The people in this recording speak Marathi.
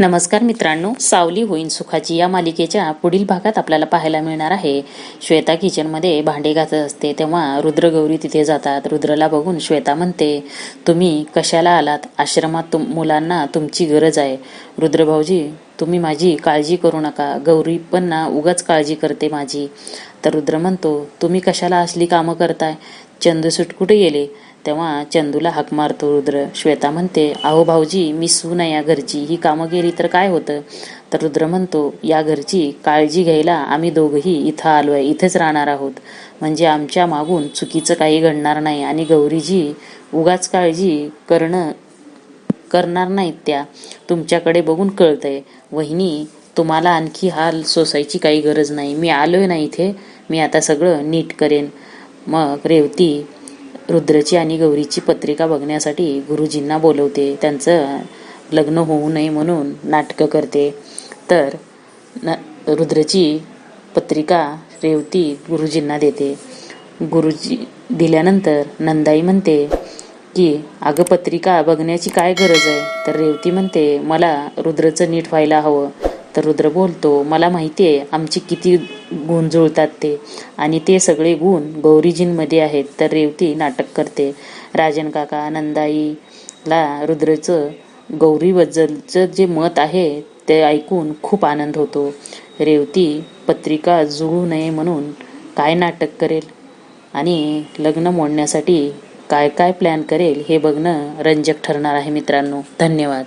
नमस्कार मित्रांनो सावली होईन सुखाची या मालिकेच्या पुढील भागात आपल्याला पाहायला मिळणार आहे. श्वेता किचनमध्ये भांडे घातत असते तेव्हा रुद्रगौरी तिथे जातात. रुद्रला बघून श्वेता म्हणते तुम्ही कशाला आलात? आश्रमात तुम मुलांना तुमची गरज आहे. रुद्रभाऊजी तुम्ही माझी काळजी करू नका. गौरी पण ना उगाच काळजी करते माझी. तर रुद्र म्हणतो तुम्ही कशाला असली कामं करताय? चंदूसूट कुठे गेले? तेव्हा चंदूला हाक मारतो रुद्र. श्वेता म्हणते अहो भाऊजी मी सून या घरची. ही कामं गेली तर काय होतं? तर रुद्र म्हणतो या घरची काळजी घ्यायला आम्ही दोघंही इथं आलो आहे इथेच राहणार आहोत. म्हणजे आमच्या मागून चुकीचं काही घडणार नाही आणि गौरीजी उगाच काळजी करणं करणार नाहीत त्या. तुमच्याकडे बघून कळतंय. वहिनी तुम्हाला आणखी हाल सोसायची काही गरज नाही. मी आलोय ना इथे. मी आता सगळं नीट करेन. मग रेवती रुद्रची आणि गौरीची पत्रिका बघण्यासाठी गुरुजींना बोलवते. त्यांचं लग्न होऊ नये म्हणून नाटकं करते. तर न रुद्रची पत्रिका रेवती गुरुजींना देते. गुरुजी दिल्यानंतर नंदाई म्हणते की अगं पत्रिका बघण्याची काय गरज आहे? तर रेवती म्हणते मला रुद्रचं नीट व्हायला हवं. तर रुद्र बोलतो मला माहिती आहे आमची किती गुण जुळतात ते. आणि ते सगळे गुण गौरीजींमध्ये आहेत तर रेवती नाटक करते. राजन काका नंदाईला रुद्रचं गौरीबद्दलचं जे मत आहे ते ऐकून खूप आनंद होतो. रेवती पत्रिका जुळू नये म्हणून काय नाटक करेल? आणि लग्न मोडण्यासाठी काय काय प्लॅन करेल हे बघणं रंजक ठरणार आहे मित्रांनो. धन्यवाद.